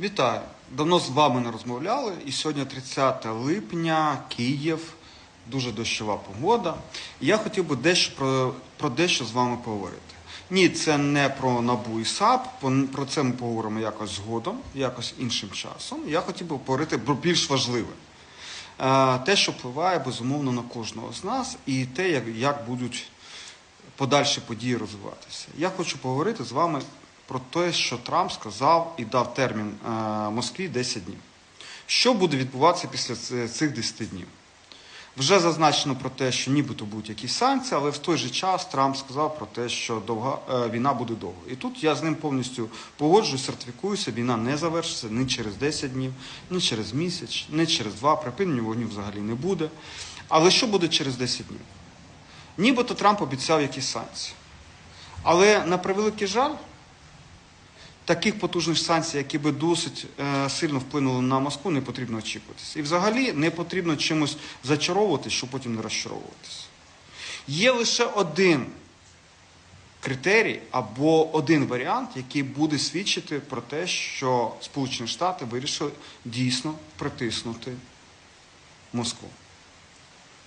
Вітаю! Давно з вами не розмовляли. І сьогодні 30 липня, Київ, дуже дощова погода. Я хотів би дещо про, про дещо з вами поговорити. Ні, це не про НАБУ і САП. Про це ми поговоримо якось згодом, якось іншим часом. Я хотів би поговорити про більш важливе. Е, Те, що впливає безумовно на кожного з нас, і те, як, як будуть подальші події розвиватися. Я хочу поговорити з вами про те, що Трамп сказав і дав термін е, Москві 10 днів. Що буде відбуватися після цих 10 днів? Вже зазначено про те, що нібито будуть якісь санкції, але в той же час Трамп сказав про те, що довга, е, війна буде довго. І тут я з ним повністю погоджуюсь, сертифікуюся, війна не завершиться ні через 10 днів, ні через місяць, ні через два. Припинення вогню взагалі не буде. Але що буде через 10 днів? Нібито Трамп обіцяв якісь санкції. Але на превеликий жаль, таких потужних санкцій, які би досить е, сильно вплинули на Москву, не потрібно очікуватися. І взагалі не потрібно чимось зачаровувати, щоб потім не розчаровуватися. Є лише один критерій або один варіант, який буде свідчити про те, що Сполучені Штати вирішили дійсно притиснути Москву.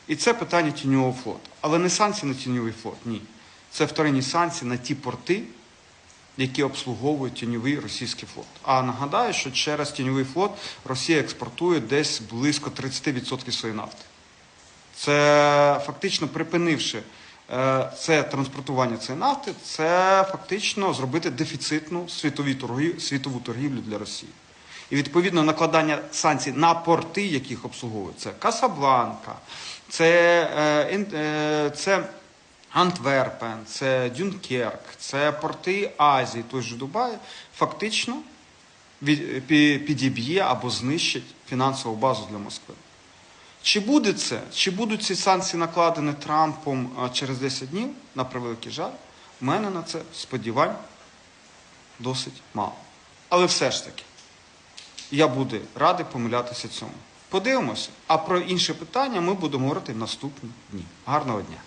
І це питання тіньового флоту. Але не санкції на тіньовий флот, ні. Це вторинні санкції на ті порти, які обслуговують тіньовий російський флот. А нагадаю, що через тіньовий флот Росія експортує десь близько 30% своєї нафти. Це фактично припинивши е, це транспортування цієї нафти, це фактично зробити дефіцитну світові торгі, світову торгівлю для Росії. І відповідно накладання санкцій на порти, яких обслуговують, це Касабланка, це, е, е, це Антверпен, це Дюнкерк, це порти Азії, той же Дубай, фактично підіб'є або знищить фінансову базу для Москви. Чи буде це? Чи будуть ці санкції накладені Трампом через 10 днів, на превеликий жаль, в мене на це сподівань досить мало. Але все ж таки, я буду радий помилятися цьому. Подивимося, а про інші питання ми будемо говорити в наступні дні. Гарного дня!